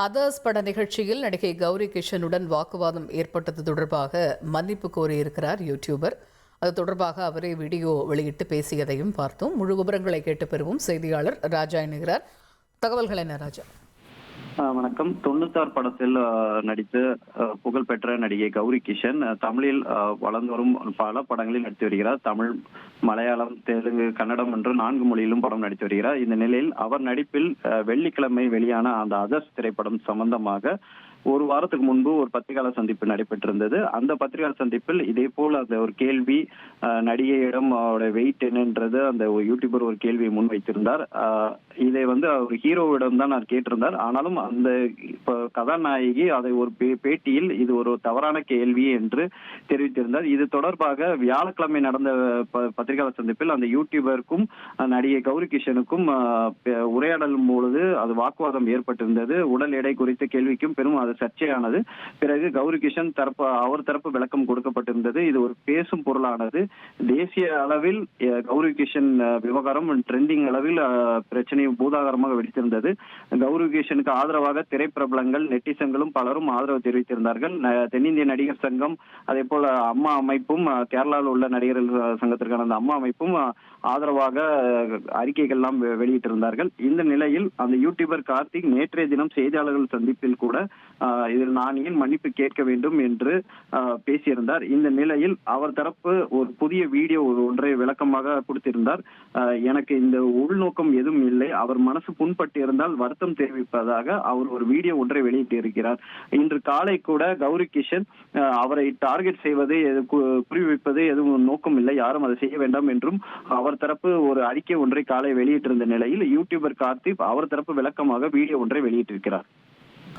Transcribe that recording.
Others பட நிகழ்ச்சியில் நடிகை கௌரி கிஷனுடன் வாக்குவாதம் ஏற்பட்டது தொடர்பாக மன்னிப்பு கோரியிருக்கிறார் யூடியூபர் அது தொடர்பாக அவரே வீடியோ வெளியிட்டு பேசியதையும் பார்த்தோம். முழு விவரங்களை கேட்டு பெறுவோம். செய்தியாளர் ராஜா இணைகிறார் தகவல்கள் என்ன ராஜா? வணக்கம். தொண்ணூத்தாறு படத்தில் நடித்து புகழ்பெற்ற நடிகை கௌரி கிஷன் தமிழில் வளர்ந்து வரும் பல படங்களில் நடித்து வருகிறார். தமிழ் மலையாளம் தெலுங்கு கன்னடம் என்று நான்கு மொழியிலும் படம் நடித்து வருகிறார். இந்த நிலையில் அவர் நடிப்பில் வெள்ளிக்கிழமை வெளியான அந்த அதர்ஸ் திரைப்படம் சம்பந்தமாக ஒரு வாரத்துக்கு முன்பு ஒரு பத்திரிகையாளர் சந்திப்பு நடைபெற்றிருந்தது. அந்த பத்திரிகையாளர் சந்திப்பில் இதே போல் அந்த ஒரு கேள்வி நடிகையிடம் அவருடைய வெயிட் என்னன்றது அந்த ஒரு யூடியூபர் ஒரு கேள்வியை முன்வைத்திருந்தார். இதை வந்து அவர் ஹீரோவிடம் தான் நான் கேட்டிருந்தார். ஆனாலும் அந்த இப்போ கதாநாயகி அதை ஒரு பே- பேட்டியில் இது ஒரு தவறான கேள்வி என்று தெரிவித்திருந்தார். இது தொடர்பாக வியாழக்கிழமை நடந்த ப- பத்திரிகையாளர் சந்திப்பில் அந்த யூடியூபருக்கும் நடிகை கௌரி கிஷனுக்கும் உரையாடல் பொழுது அது வாக்குவாதம் ஏற்பட்டிருந்தது. உடல் எடை குறித்த கேள்விக்கும் பெரும் அது சர்ச்சையானது. பிறகு கௌரி கிஷன் தரப்பு அவர் தரப்பு விளக்கம் கொடுக்கப்பட்டிருந்தது. இது ஒரு பேசும் பொருளானது. தேசிய அளவில் கௌரி கிஷன் விவகாரம் ட்ரெண்டிங் அளவில் பிரச்சனை பூதாகரமாக வெடித்திருந்தது. கௌரி கிஷனுக்கு ஆதரவாக திரைப்பிரபலங்கள் நெட்டிசன்களும் பலரும் ஆதரவு தெரிவித்திருந்தார்கள். தென்னிந்திய நடிகர் சங்கம் அதே போல அம்மா அமைப்பும் கேரளாவில் உள்ள நடிகர்கள் சங்கத்திற்கான அந்த அம்மா அமைப்பும் ஆதரவாக அறிக்கைகள் அறிக்கைகள்லாம் வெ- வெளியிட்டிருந்தார்கள். இந்த நிலையில் அந்த யூடியூபர் கார்த்திக் நேற்றைய தினம் செய்தியாளர்கள் சந்திப்பில் கூட இதில் நான் ஏன் மன்னிப்பு கேட்க வேண்டும் என்று பேசியிருந்தார். இந்த நிலையில் அவர் தரப்பு ஒரு புதிய வீடியோ ஒரு ஒன்றை விளக்கமாக கொடுத்திருந்தார். எனக்கு இந்த உள்நோக்கம் எதுவும் இல்லை. அவர் மனசு புண்பட்டு இருந்தால் வருத்தம் தெரிவிப்பதாக அவர் ஒரு வீடியோ ஒன்றை வெளியிட்டிருக்கிறார். இன்று காலை கூட கௌரி கிஷன் அவரை டார்கெட் செய்வது குறிவிப்பது எதுவும் நோக்கம் இல்லை. யாரும் அதை செய்ய வேண்டாம் என்றும் அவர் தரப்பு ஒரு அறிக்கை ஒன்றை காலை வெளியிட்டிருந்த நிலையில் யூடியூபர் கார்த்திக் அவர் தரப்பு விளக்கமாக வீடியோ ஒன்றை வெளியிட்டிருக்கிறார்.